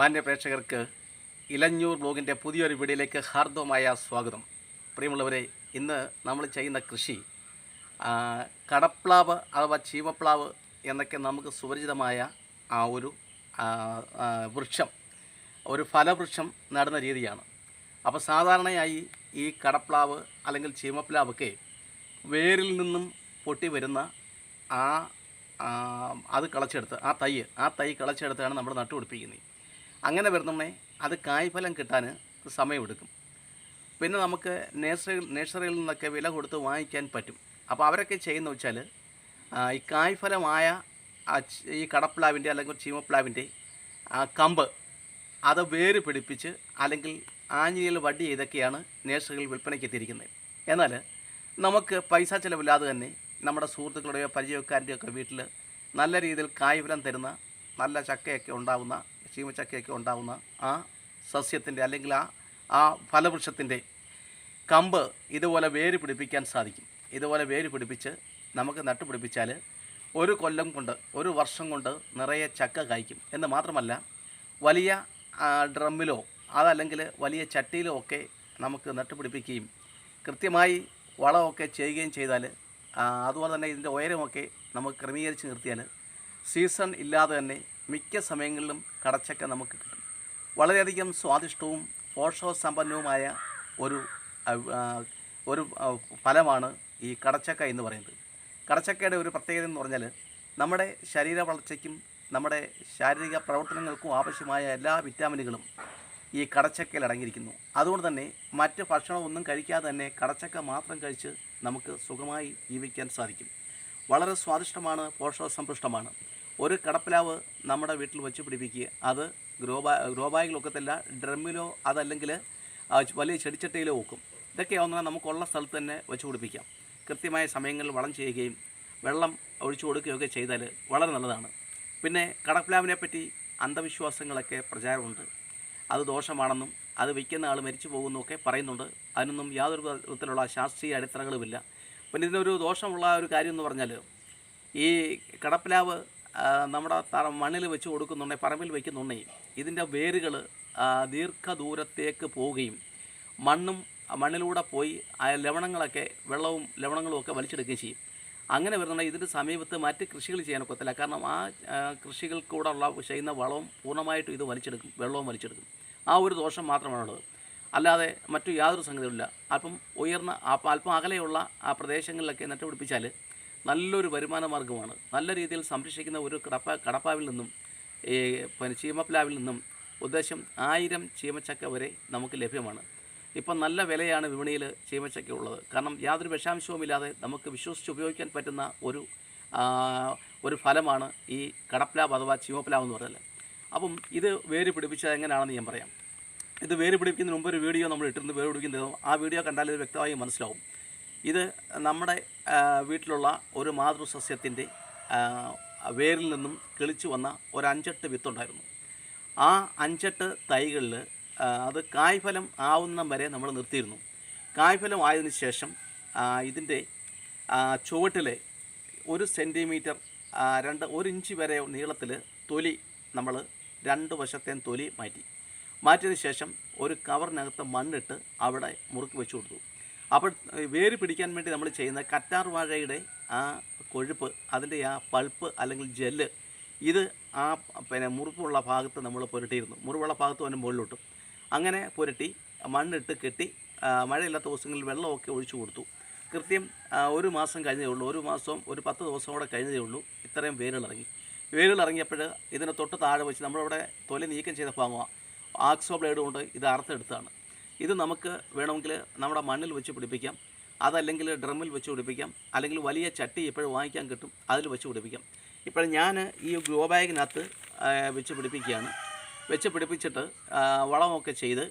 മാന്യ പ്രേക്ഷകർക്ക് ഇലഞ്ഞൂർ ബ്ലോഗിന്റെ പുതിയൊരു വീഡിയോയിലേക്ക് ഹാർദവമായ സ്വാഗതം. പ്രിയമുള്ളവരെ ഇന്ന് നമ്മൾ ചെയ്യുന്ന കൃഷി കടപ്ലാവ് അഥവാ ചീമപ്ലാവ് എന്നൊക്കെ നമുക്ക് സുപരിചിതമായ ആ ഒരു വൃക്ഷം ഒരു ഫലവൃക്ഷം നടുന്ന രീതിയാണ്. അപ്പോൾ സാധാരണയായി ഈ കടപ്ലാവ് അല്ലെങ്കിൽ ചീമപ്ലാവൊക്കെ വേരിൽ നിന്നും പൊട്ടി വരുന്ന ആ, അത് കളച്ചെടുത്ത് ആ തൈ ആ തൈ കളച്ചെടുത്താണ് നമ്മൾ നട്ടുപിടിപ്പിക്കുന്നത്. അങ്ങനെ വരുന്നേ അത് കായ്ഫലം കിട്ടാൻ സമയമെടുക്കും. പിന്നെ നമുക്ക് നേഴ്സറി നേഴ്സറിയിൽ നിന്നൊക്കെ വില കൊടുത്ത് വാങ്ങിക്കാൻ പറ്റും. അപ്പോൾ അവരൊക്കെ ചെയ്യുന്ന വെച്ചാൽ ഈ കായ്ഫലമായ ഈ കടപ്ലാവിന്റെ അല്ലെങ്കിൽ ചീമപ്ലാവിന്റെ കമ്പ് അത് വേര് പിടിപ്പിച്ച് അല്ലെങ്കിൽ ആഞ്ഞിലിയിൽ വടി ഇതൊക്കെയാണ് നേഴ്സറികളിൽ വിൽപ്പനയ്ക്ക് എത്തിയിരിക്കുന്നത്. എന്നാൽ നമുക്ക് പൈസ ചിലവില്ലാതെ തന്നെ നമ്മുടെ സുഹൃത്തുക്കളുടെയോ പരിചയക്കാരുടെയോ ഒക്കെ വീട്ടിൽ നല്ല രീതിയിൽ കായ്ഫലം തരുന്ന നല്ല ചക്കയൊക്കെ ഉണ്ടാവുന്ന ചീമച്ചക്കയൊക്കെ ഉണ്ടാവുന്ന ആ സസ്യത്തിന്റെ അല്ലെങ്കിൽ ആ ആ ഫലവൃക്ഷത്തിന്റെ കമ്പ് ഇതുപോലെ വേര് പിടിപ്പിക്കാൻ സാധിക്കും. ഇതുപോലെ വേര് പിടിപ്പിച്ച് നമുക്ക് നട്ടുപിടിപ്പിച്ചാൽ ഒരു കൊല്ലം കൊണ്ട് ഒരു വർഷം കൊണ്ട് നിറയെ ചക്ക കായ്ക്കും. എന്ന് മാത്രമല്ല വലിയ ഡ്രമ്മിലോ അതല്ലെങ്കിൽ വലിയ ചട്ടിയിലോ ഒക്കെ നമുക്ക് നട്ടുപിടിപ്പിക്കുകയും കൃത്യമായി വളമൊക്കെ ചെയ്യുകയും ചെയ്താൽ അതുപോലെ തന്നെ ഇതിന്റെ ഉയരമൊക്കെ നമുക്ക് ക്രമീകരിച്ച് നിർത്തിയാൽ സീസൺ ഇല്ലാതെ തന്നെ മിക്ക സമയങ്ങളിലും കടച്ചക്ക നമുക്ക് കിട്ടും. വളരെയധികം സ്വാദിഷ്ടവും പോഷകസമ്പന്നവുമായ ഒരു ഒരു ഫലമാണ് ഈ കടച്ചക്ക എന്ന് പറയുന്നത്. കടച്ചക്കയുടെ ഒരു പ്രത്യേകത എന്ന് പറഞ്ഞാൽ നമ്മുടെ ശരീര വളർച്ചയ്ക്കും നമ്മുടെ ശാരീരിക പ്രവർത്തനങ്ങൾക്കും ആവശ്യമായ എല്ലാ വിറ്റാമിനുകളും ഈ കടച്ചക്കയിൽ അടങ്ങിയിരിക്കുന്നു. അതുകൊണ്ട് തന്നെ മറ്റ് ഭക്ഷണമൊന്നും കഴിക്കാതെ തന്നെ കടച്ചക്ക മാത്രം കഴിച്ച് നമുക്ക് സുഖമായി ജീവിക്കാൻ സാധിക്കും. വളരെ സ്വാദിഷ്ടമാണ് പോഷകസമ്പുഷ്ടമാണ്. ഒരു കടപ്പിലാവ് നമ്മുടെ വീട്ടിൽ വെച്ച് പിടിപ്പിക്കുക. അത് ഗ്രോ ബാ ഗ്രോ ബാഗിൽ ഒക്കത്തില്ല ഡ്രമ്മിലോ അതല്ലെങ്കിൽ വലിയ ചെടിച്ചട്ടയിലോ ഒക്കും. ഇതൊക്കെ ആവുന്ന നമുക്കുള്ള സ്ഥലത്ത് തന്നെ വെച്ച് പിടിപ്പിക്കാം. കൃത്യമായ സമയങ്ങളിൽ വളം ചെയ്യുകയും വെള്ളം ഒഴിച്ചു കൊടുക്കുകയൊക്കെ ചെയ്താൽ വളരെ നല്ലതാണ്. പിന്നെ കടപ്പിലാവിനെ പറ്റി അന്ധവിശ്വാസങ്ങളൊക്കെ പ്രചാരമുണ്ട്. അത് ദോഷമാണെന്നും അത് വിൽക്കുന്ന ആൾ മരിച്ചു പോകുന്നൊക്കെ പറയുന്നുണ്ട്. അതിനൊന്നും യാതൊരു വിധത്തിലുള്ള ശാസ്ത്രീയ അടിത്തറകളുമില്ല. പിന്നെ ഇതിനൊരു ദോഷമുള്ള ഒരു കാര്യം എന്ന് പറഞ്ഞാൽ ഈ കടപ്പിലാവ് ആ, നമ്മുടെ മണ്ണിൽ വെച്ച് കൊടുക്കുന്നുണ്ടെങ്കിൽ പറമ്പിൽ വയ്ക്കുന്നുണ്ടെങ്കിൽ ഇതിന്റെ വേരുകൾ ദീർഘദൂരത്തേക്ക് പോവുകയും മണ്ണും മണ്ണിലൂടെ പോയി ആ ലവണങ്ങളൊക്കെ വെള്ളവും ലവണങ്ങളും ഒക്കെ വലിച്ചെടുക്കുകയും ചെയ്യും. അങ്ങനെ വരുന്നുണ്ടെങ്കിൽ ഇതിന്റെ സമീപത്ത് മറ്റ് കൃഷികൾ ചെയ്യാൻ ഒക്കത്തില്ല. കാരണം ആ കൃഷികൾക്കൂടെ ഉള്ള ചെയ്യുന്ന വളവും പൂർണമായിട്ടും ഇത് വലിച്ചെടുക്കും വെള്ളവും വലിച്ചെടുക്കും. ആ ഒരു ദോഷം മാത്രമാണുള്ളത്. അല്ലാതെ മറ്റു യാതൊരു സംഗതിയുമില്ല. അല്പം ഉയർന്ന അല്പം അകലെയുള്ള ആ പ്രദേശങ്ങളിലൊക്കെ നട്ടുപിടിപ്പിച്ചാൽ നല്ലൊരു വരുമാന മാർഗമാണ്. നല്ല രീതിയിൽ സംരക്ഷിക്കുന്ന ഒരു കടപ്പ കടപ്പാവിൽ നിന്നും ഈ പിന്നെ ചീമപ്ലാവിൽ നിന്നും ഉദ്ദേശം ആയിരം ചീമച്ചക്ക വരെ നമുക്ക് ലഭ്യമാണ്. ഇപ്പം നല്ല വിലയാണ് വിപണിയിൽ ചീമച്ചക്ക ഉള്ളത്. കാരണം യാതൊരു വിഷാംശവും ഇല്ലാതെ നമുക്ക് വിശ്വസിച്ച് ഉപയോഗിക്കാൻ പറ്റുന്ന ഒരു ഒരു ഫലമാണ് ഈ കടപ്ലാവ് അഥവാ ചീമപ്ലാവ് എന്ന് പറയുന്നത്. അപ്പം ഇത് വേര് പിടിപ്പിച്ചത് എങ്ങനെയാണെന്ന് ഞാൻ പറയാം. ഇത് വേര് പിടിപ്പിക്കുന്നതിന് മുമ്പ് ഒരു വീഡിയോ നമ്മൾ ഇട്ടിരുന്ന് വേര് പിടിക്കുന്നത് ആ വീഡിയോ കണ്ടാൽ ഇത് വ്യക്തമായി മനസ്സിലാവും. ഇത് നമ്മുടെ വീട്ടിലുള്ള ഒരു മാതൃസസ്യത്തിന്റെ വേരിൽ നിന്നും കിളിച്ചു വന്ന ഒരു അഞ്ചെട്ട് വിത്തുണ്ടായിരുന്നു. ആ അഞ്ചെട്ട് തൈകളിൽ അത് കായ്ഫലം ആവുന്ന വരെ നമ്മൾ നിർത്തിയിരുന്നു. കായ്ഫലം ആയതിന് ശേഷം ഇതിന്റെ ചുവട്ടിലെ ഒരു സെന്റിമീറ്റർ രണ്ട് ഒരു ഇഞ്ച് വരെ നീളത്തിൽ തൊലി നമ്മൾ രണ്ട് വശത്തേം തൊലി മാറ്റി. മാറ്റിയതിന് ശേഷം ഒരു കവറിനകത്ത് മണ്ണിട്ട് അവിടെ മുറുക്കി വെച്ചു കൊടുത്തു. അപ്പോൾ വേര് പിടിക്കാൻ വേണ്ടി നമ്മൾ ചെയ്യുന്ന കറ്റാർ വാഴയുടെ ആ കൊഴുപ്പ് അതിന്റെ ആ പൾപ്പ് അല്ലെങ്കിൽ ജെല്ല് ഇത് ആ പിന്നെ മുറിപ്പുള്ള ഭാഗത്ത് നമ്മൾ പുരട്ടിയിരുന്നു. മുറിവുള്ള ഭാഗത്ത് തന്നെ മുകളിലോട്ട്. അങ്ങനെ പുരട്ടി മണ്ണിട്ട് കെട്ടി മഴയില്ലാത്ത ദിവസങ്ങളിൽ വെള്ളമൊക്കെ ഒഴിച്ചു കൊടുത്തു. കൃത്യം ഒരു മാസം കഴിഞ്ഞതേ ഉള്ളൂ. ഒരു മാസം ഒരു പത്ത് ദിവസം കൂടെ കഴിഞ്ഞതേ ഉള്ളൂ. ഇത്രയും വേരുകളിറങ്ങി. വേരുകളിറങ്ങിയപ്പോൾ ഇതിനെ തൊട്ട് താഴെ വെച്ച് നമ്മളിവിടെ തൊലി നീക്കം ചെയ്ത ഭാഗമാണ്. ആക്സോ ബ്ലേഡ് കൊണ്ട് ഇത് അറുത്തെടുത്താണ് ഇത് നമുക്ക് വേണമെങ്കിൽ നമ്മുടെ മണ്ണിൽ വെച്ച് പിടിപ്പിക്കാം. അതല്ലെങ്കിൽ ഡ്രമ്മിൽ വെച്ച് പിടിപ്പിക്കാം. അല്ലെങ്കിൽ വലിയ ചട്ടി ഇപ്പോഴും വാങ്ങിക്കാൻ കിട്ടും. അതിൽ വെച്ച് പിടിപ്പിക്കാം. ഇപ്പോൾ ഞാൻ ഈ ഗ്രോ ബാഗിനകത്ത് വെച്ച് പിടിപ്പിക്കുകയാണ്. വെച്ച് പിടിപ്പിച്ചിട്ട് വളമൊക്കെ ചെയ്ത്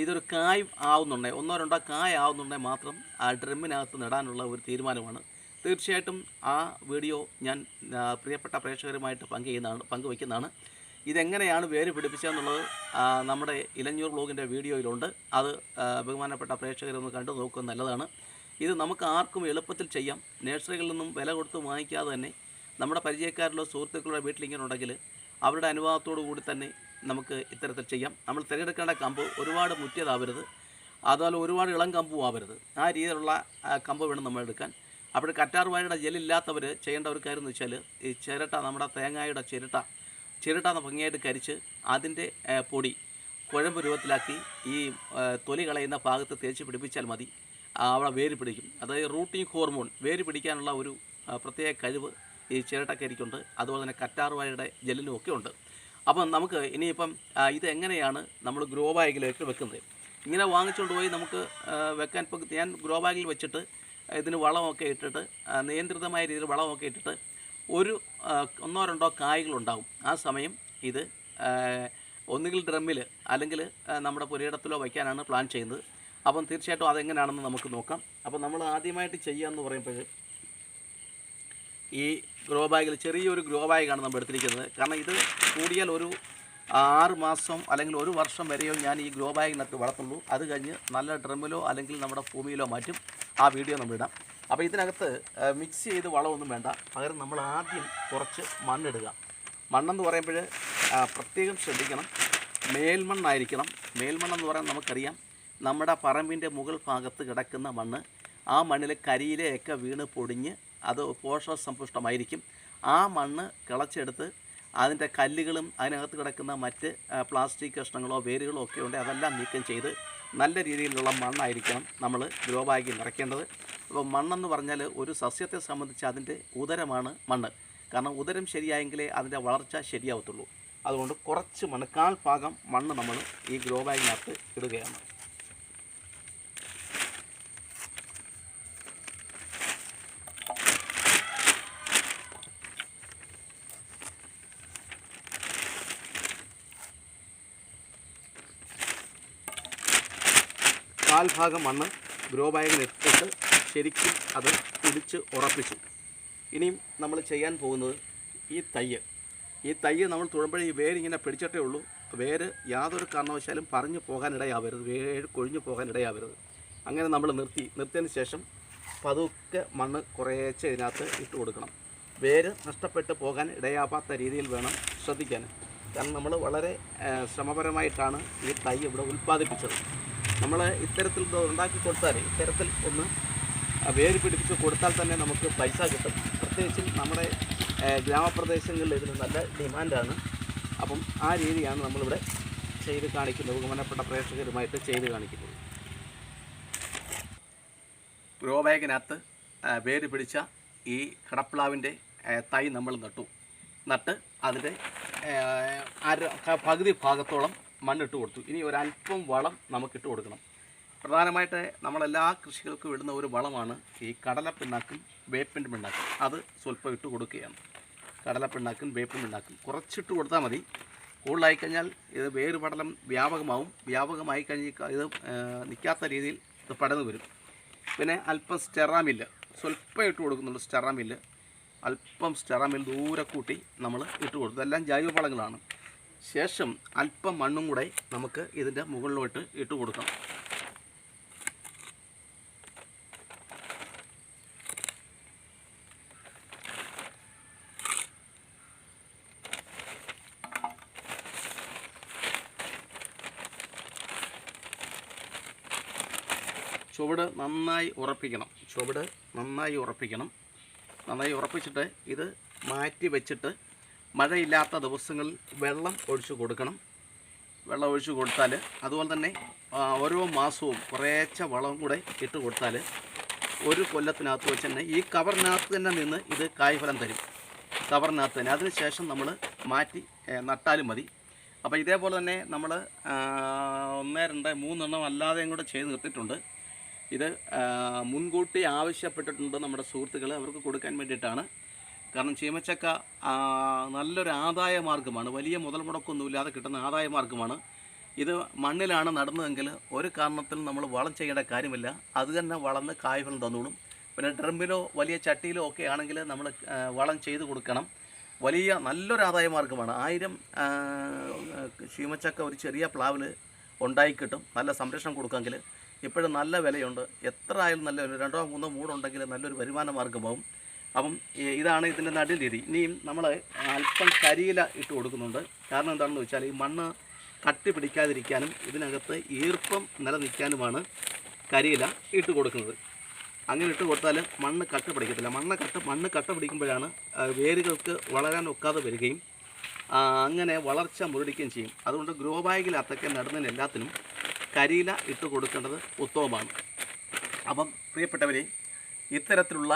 ഇതൊരു കായ് ആവുന്നുണ്ടെങ്കിൽ ഒന്നോ രണ്ടോ കായ് ആവുന്നുണ്ടെങ്കിൽ മാത്രം ആ ഡ്രമ്മിനകത്ത് നടാനുള്ള ഒരു തീരുമാനമാണ്. തീർച്ചയായിട്ടും ആ വീഡിയോ ഞാൻ പ്രിയപ്പെട്ട പ്രേക്ഷകരുമായിട്ട് പങ്കുചെയ്യുന്നതാണ് പങ്കുവയ്ക്കുന്നതാണ്. ഇതെങ്ങനെയാണ് വേര് പിടിപ്പിച്ചതെന്നുള്ളത് നമ്മുടെ ഇലഞ്ഞൂർ ബ്ലോഗിന്റെ വീഡിയോയിലുണ്ട്. അത് ബഹുമാനപ്പെട്ട പ്രേക്ഷകരൊന്ന് കണ്ടു നോക്കുക നല്ലതാണ്. ഇത് നമുക്ക് ആർക്കും എളുപ്പത്തിൽ ചെയ്യാം. നേഴ്സറികളിൽ നിന്നും വില കൊടുത്ത് വാങ്ങിക്കാതെ തന്നെ നമ്മുടെ പരിചയക്കാരിലോ സുഹൃത്തുക്കളുടെ വീട്ടിൽ ഇങ്ങനെ ഉണ്ടെങ്കിൽ അവരുടെ അനുഭവത്തോടു കൂടി തന്നെ നമുക്ക് ഇത്തരത്തിൽ ചെയ്യാം. നമ്മൾ തിരഞ്ഞെടുക്കേണ്ട കമ്പ് ഒരുപാട് മുറ്റിയതാവരുത്. അതുപോലെ ഒരുപാട് ഇളം കമ്പും ആവരുത്. ആ രീതിയിലുള്ള കമ്പ് വേണം നമ്മൾ എടുക്കാൻ. അപ്പോൾ കറ്റാർവാഴയുടെ ജെല്ലില്ലാത്തവർ ചെയ്യേണ്ട ഒരു കാര്യം എന്ന് വെച്ചാൽ ഈ ചിരട്ട നമ്മുടെ തേങ്ങായുടെ ചിരട്ട ചിരട്ട ഭംഗിയായിട്ട് കരിച്ച് അതിന്റെ പൊടി കുഴമ്പ് രൂപത്തിലാക്കി ഈ തൊലി കളയുന്ന ഭാഗത്ത് തേച്ച് പിടിപ്പിച്ചാൽ മതി. അവിടെ വേര് പിടിക്കും. അതായത് റൂട്ടിംഗ് ഹോർമോൺ വേര് പിടിക്കാനുള്ള ഒരു പ്രത്യേക കഴിവ് ഈ ചിരട്ടക്കരിക്കുണ്ട്. അതുപോലെ തന്നെ കറ്റാർവാഴയുടെ ജെല്ലിനും ഒക്കെ ഉണ്ട്. അപ്പം നമുക്ക് ഇനിയിപ്പം ഇത് എങ്ങനെയാണ് നമ്മൾ ഗ്രോ ബാഗിലേക്ക് വെക്കുന്നത്? ഇങ്ങനെ വാങ്ങിച്ചുകൊണ്ട് പോയി നമുക്ക് വെക്കാൻ ഇപ്പം ഞാൻ ഗ്രോ ബാഗിൽ വെച്ചിട്ട് ഇതിന് വളമൊക്കെ ഇട്ടിട്ട് നിയന്ത്രിതമായ രീതിയിൽ വളമൊക്കെ ഇട്ടിട്ട് ഒരു ഒന്നോ രണ്ടോ കായ്കളുണ്ടാവും. ആ സമയം ഇത് ഒന്നുകിൽ ഡ്രമ്മിൽ അല്ലെങ്കിൽ നമ്മുടെ പുരയിടത്തിലോ വയ്ക്കാനാണ് പ്ലാൻ ചെയ്യുന്നത്. അപ്പം തീർച്ചയായിട്ടും അതെങ്ങനെയാണെന്ന് നമുക്ക് നോക്കാം. അപ്പം നമ്മൾ ആദ്യമായിട്ട് ചെയ്യാമെന്ന് പറയുമ്പോൾ ഈ ഗ്രോ ബാഗിൽ ചെറിയൊരു ഗ്രോ ബാഗാണ് നമ്മൾ എടുത്തിരിക്കുന്നത്. കാരണം ഇത് കൂടിയാൽ ഒരു ആറ് മാസം അല്ലെങ്കിൽ ഒരു വർഷം വരെയോ ഞാൻ ഈ ഗ്രോ ബാഗിനകത്ത് വളർത്തുള്ളൂ. അത് കഴിഞ്ഞ് നല്ല ഡ്രമ്മിലോ അല്ലെങ്കിൽ നമ്മുടെ ഭൂമിയിലോ മാറ്റും. ആ വീഡിയോ നമ്മൾ ഇടാം. അപ്പോൾ ഇതിനകത്ത് മിക്സ് ചെയ്ത് വളമൊന്നും വേണ്ട. പകരം നമ്മൾ ആദ്യം കുറച്ച് മണ്ണിടുക. മണ്ണെന്ന് പറയുമ്പോൾ പ്രത്യേകം ശ്രദ്ധിക്കണം. മേൽമണ്ണായിരിക്കണം മേൽമണ്ണെന്ന് പറയാൻ നമുക്കറിയാം നമ്മുടെ പറമ്പിന്റെ മുകൾ ഭാഗത്ത് കിടക്കുന്ന മണ്ണ്. ആ മണ്ണിൽ കരിയിലയൊക്കെ വീണ് പൊടിഞ്ഞ് അത് പോഷകസമ്പുഷ്ടമായിരിക്കും. ആ മണ്ണ് കിളച്ചെടുത്ത് അതിന്റെ കല്ലുകളും അതിനകത്ത് കിടക്കുന്ന മറ്റ് പ്ലാസ്റ്റിക് കഷ്ണങ്ങളോ വേരുകളോ ഒക്കെ ഉണ്ട് അതെല്ലാം നീക്കം ചെയ്ത് നല്ല രീതിയിലുള്ള മണ്ണായിരിക്കണം നമ്മൾ ഗ്രോ ബാഗിൽ നിറയ്ക്കേണ്ടത്. അപ്പോൾ മണ്ണെന്ന് പറഞ്ഞാൽ ഒരു സസ്യത്തെ സംബന്ധിച്ച് അതിന്റെ ഉദരമാണ് മണ്ണ്. കാരണം ഉദരം ശരിയായെങ്കിലേ അതിന്റെ വളർച്ച ശരിയാവത്തുള്ളൂ. അതുകൊണ്ട് കുറച്ച് മണ്ണ് കാൽ ഭാഗം മണ്ണ് നമ്മൾ ഈ ഗ്രോ ബാഗിനകത്ത് ഇടുകയാണ്. കാൽ ഭാഗം മണ്ണ് ഗ്രോ ബാഗിൽ ഇട്ടിട്ട് ശരിക്കും അത് പിടിച്ച് ഉറപ്പിച്ചു. ഇനിയും നമ്മൾ ചെയ്യാൻ പോകുന്നത് ഈ തയ്യ്. ഈ തയ്യ് നമ്മൾ തുഴമ്പഴി വേരിങ്ങനെ പിടിച്ചിട്ടേ ഉള്ളൂ. വേര് യാതൊരു കാരണവശാലും പറഞ്ഞു പോകാനിടയാവരുത്. വേര് കൊഴിഞ്ഞു പോകാനിടയാവരുത്. അങ്ങനെ നമ്മൾ നിർത്തി. നിർത്തിയതിന് ശേഷം പതുക്കെ മണ്ണ് കുറേശ്ശെ ഇതിനകത്ത് ഇട്ട് കൊടുക്കണം. വേര് നഷ്ടപ്പെട്ട് പോകാൻ ഇടയാവാത്ത രീതിയിൽ വേണം ശ്രദ്ധിക്കാൻ. കാരണം നമ്മൾ വളരെ ശ്രമപരമായിട്ടാണ് ഈ തൈ ഇവിടെ ഉൽപ്പാദിപ്പിച്ചത്. നമ്മൾ ഇത്തരത്തിൽ ഉണ്ടാക്കി കൊടുത്താൽ ഇത്തരത്തിൽ ഒന്ന് വേര് പിടിപ്പിച്ച് കൊടുത്താൽ തന്നെ നമുക്ക് പൈസ കിട്ടും. പ്രത്യേകിച്ചും നമ്മുടെ ഗ്രാമപ്രദേശങ്ങളിൽ ഇതിന് നല്ല ഡിമാൻഡാണ്. അപ്പം ആ രീതിയാണ് നമ്മളിവിടെ ചെയ്ത് കാണിക്കുന്നത് ബഹുമാനപ്പെട്ട പ്രേക്ഷകരുമായിട്ട് ചെയ്ത് കാണിക്കുന്നത്. ഗ്രോ ബാഗിനകത്ത് വേര് പിടിച്ച ഈ കടപ്പ്ലാവിന്റെ തൈ നമ്മൾ നട്ടു. നട്ട് അതിന്റെ അര പകുതി ഭാഗത്തോളം മണ്ണിട്ട് കൊടുത്തു. ഇനി ഒരല്പം വളം നമുക്കിട്ട് കൊടുക്കണം. പ്രധാനമായിട്ട് നമ്മളെല്ലാ കൃഷികൾക്കും ഇടുന്ന ഒരു വളമാണ് ഈ കടലപ്പിണ്ണാക്കും വേപ്പിൻ പിണ്ണാക്കും. അത് സ്വല്പം ഇട്ട് കൊടുക്കുകയാണ്. കടലപ്പിണ്ണാക്കും വേപ്പിൻ പിണ്ണാക്കും. കുറച്ചിട്ട് കൊടുത്താൽ മതി. കൂടുതലായി കഴിഞ്ഞാൽ ഇത് വേര് പടലം വ്യാപകമാവും. വ്യാപകമായി കഴിഞ്ഞ് ഇത് നിൽക്കാത്ത രീതിയിൽ ഇത് പടന്നു വരും. പിന്നെ അല്പം സ്റ്റെറാമില്ല്. സ്വല്പം ഇട്ട് കൊടുക്കുന്നുള്ളൂ സ്റ്റെറാമില്ല്. അല്പം സ്റ്റെറാമിൽ ദൂരെ കൂട്ടി നമ്മൾ ഇട്ട് കൊടുത്തു ജൈവ ജൈവവളങ്ങളാണ് ശേഷം അല്പം മണ്ണും കൂടെ നമുക്ക് ഇതിന്റെ മുകളിലോട്ട് ഇട്ട് കൊടുക്കാം. ചുവട് നന്നായി ഉറപ്പിക്കണം. ചുവട് നന്നായി ഉറപ്പിക്കണം. നന്നായി ഉറപ്പിച്ചിട്ട് ഇത് മാറ്റി വെച്ചിട്ട് മഴയില്ലാത്ത ദിവസങ്ങളിൽ വെള്ളം ഒഴിച്ചു കൊടുക്കണം. വെള്ളം ഒഴിച്ചു കൊടുത്താൽ അതുപോലെ തന്നെ ഓരോ മാസവും കുറേച്ച വളം കൂടെ ഇട്ട് കൊടുത്താൽ ഒരു കൊല്ലത്തിനകത്ത് വെച്ച് തന്നെ ഈ കവറിനകത്ത് തന്നെ നിന്ന് ഇത് കായ്ഫലം തരും. കവറിനകത്ത് തന്നെ. അതിനുശേഷം നമ്മൾ മാറ്റി നട്ടാലും മതി. അപ്പോൾ ഇതേപോലെ തന്നെ നമ്മൾ ഒന്ന് രണ്ട് മൂന്നെണ്ണം അല്ലാതെയും കൂടെ ചെയ്ത് നിർത്തിയിട്ടുണ്ട്. ഇത് മുൻകൂട്ടി ആവശ്യപ്പെട്ടിട്ടുണ്ട് നമ്മുടെ സുഹൃത്തുക്കൾ അവർക്ക് കൊടുക്കാൻ വേണ്ടിയിട്ടാണ്. കാരണം ചീമച്ചക്ക നല്ലൊരു ആദായ മാർഗമാണ്. വലിയ മുതൽ മുടക്കൊന്നുമില്ലാതെ കിട്ടുന്ന ആദായ മാർഗമാണ്. ഇത് മണ്ണിലാണ് നടന്നതെങ്കിൽ ഒരു കാരണത്തിലും നമ്മൾ വളം ചെയ്യേണ്ട കാര്യമില്ല. അത് തന്നെ വളർന്ന് കായ്ഫലം തന്നോളും. പിന്നെ ഡ്രമ്മിലോ വലിയ ചട്ടിയിലോ ഒക്കെ ആണെങ്കിൽ നമ്മൾ വളം ചെയ്ത് കൊടുക്കണം. വലിയ നല്ലൊരു ആദായ മാർഗമാണ്. ആയിരം ചീമച്ചക്ക ഒരു ചെറിയ പ്ലാവിൽ ഉണ്ടായി കിട്ടും നല്ല സംരക്ഷണം കൊടുക്കാമെങ്കിൽ ഇപ്പോഴും നല്ല വിലയുണ്ട്. എത്ര ആയാലും നല്ല രണ്ടോ മൂന്നോ മൂടുണ്ടെങ്കിൽ നല്ലൊരു വരുമാന മാർഗമാവും. അപ്പം ഇതാണ് ഇതിന്റെ നടു രീതി. ഇനിയും നമ്മൾ അല്പം കരിയില ഇട്ട് കൊടുക്കുന്നുണ്ട്. കാരണം എന്താണെന്ന് വെച്ചാൽ ഈ മണ്ണ് കട്ടി പിടിക്കാതിരിക്കാനും ഇതിനകത്ത് ഈർപ്പം നിലനിൽക്കാനുമാണ് കരിയില ഇട്ട് കൊടുക്കുന്നത്. അങ്ങനെ ഇട്ട് കൊടുത്താൽ മണ്ണ് കട്ട പിടിക്കത്തില്ല. മണ്ണ് കട്ട മണ്ണ് കട്ട പിടിക്കുമ്പോഴാണ് വേരുകൾക്ക് വളരാൻ ഒക്കാതെ വരികയും അങ്ങനെ വളർച്ച മുരടിക്കുകയും ചെയ്യും. അതുകൊണ്ട് ഗ്രോ ബാഗിലകത്തൊക്കെ നടുന്നതിന് എല്ലാത്തിനും കരിയില ഇട്ട് കൊടുക്കേണ്ടത് ഉത്തമമാണ്. അപ്പം പ്രിയപ്പെട്ടവരെ ഇത്തരത്തിലുള്ള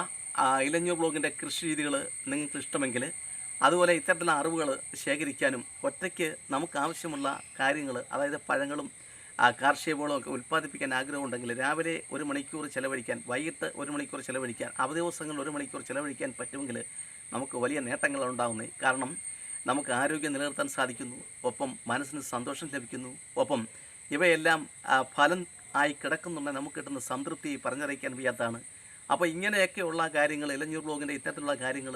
ഇലഞ്ഞൂർ ബ്ലോഗിന്റെ കൃഷി രീതികൾ നിങ്ങൾക്ക് ഇഷ്ടമെങ്കിൽ അതുപോലെ ഇത്തരത്തിലുള്ള അറിവുകൾ ശേഖരിക്കാനും ഒറ്റയ്ക്ക് നമുക്ക് ആവശ്യമുള്ള കാര്യങ്ങൾ അതായത് പഴങ്ങളും കാർഷിക വിളവും ഒക്കെ ഉൽപ്പാദിപ്പിക്കാൻ ആഗ്രഹമുണ്ടെങ്കിൽ രാവിലെ ഒരു മണിക്കൂർ ചിലവഴിക്കാൻ വൈകിട്ട് ഒരു മണിക്കൂർ ചിലവഴിക്കാൻ അവധി ദിവസങ്ങളിൽ ഒരു മണിക്കൂർ ചിലവഴിക്കാൻ പറ്റുമെങ്കിൽ നമുക്ക് വലിയ നേട്ടങ്ങളാണ് ഉണ്ടാകുന്നത് കാരണം നമുക്ക് ആരോഗ്യം നിലനിർത്താൻ സാധിക്കുന്നു ഒപ്പം മനസ്സിന് സന്തോഷം ലഭിക്കുന്നു ഒപ്പം ഇവയെല്ലാം ഫലം ആയി കിടക്കുന്നുണ്ടെങ്കിൽ നമുക്ക് കിട്ടുന്ന സംതൃപ്തി പറഞ്ഞറിയിക്കാൻ വയ്യാത്തതാണ്. അപ്പോൾ ഇങ്ങനെയൊക്കെയുള്ള കാര്യങ്ങൾ ഇലഞ്ഞൂർ ബ്ലോഗിന്റെ ഇത്തരത്തിലുള്ള കാര്യങ്ങൾ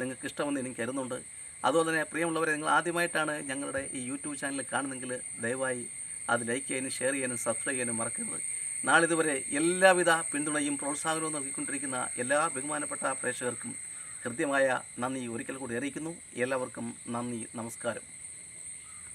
നിങ്ങൾക്ക് ഇഷ്ടമെന്ന് എനിക്ക് കരുതുന്നുണ്ട്. അതുപോലെ തന്നെ പ്രിയമുള്ളവരെ നിങ്ങൾ ആദ്യമായിട്ടാണ് ഞങ്ങളുടെ ഈ യൂട്യൂബ് ചാനൽ കാണുന്നെങ്കിൽ ദയവായി അത് ലൈക്ക് ചെയ്യാനും ഷെയർ ചെയ്യാനും സബ്സ്ക്രൈബ് ചെയ്യാനും മറക്കരുത്. നാളിതുവരെ എല്ലാവിധ പിന്തുണയും പ്രോത്സാഹനവും നൽകിക്കൊണ്ടിരിക്കുന്ന എല്ലാ ബഹുമാനപ്പെട്ട പ്രേക്ഷകർക്കും കൃത്യമായ നന്ദി. ഒരിക്കൽ കൂടി അറിയിക്കുന്നു. എല്ലാവർക്കും നന്ദി നമസ്കാരം.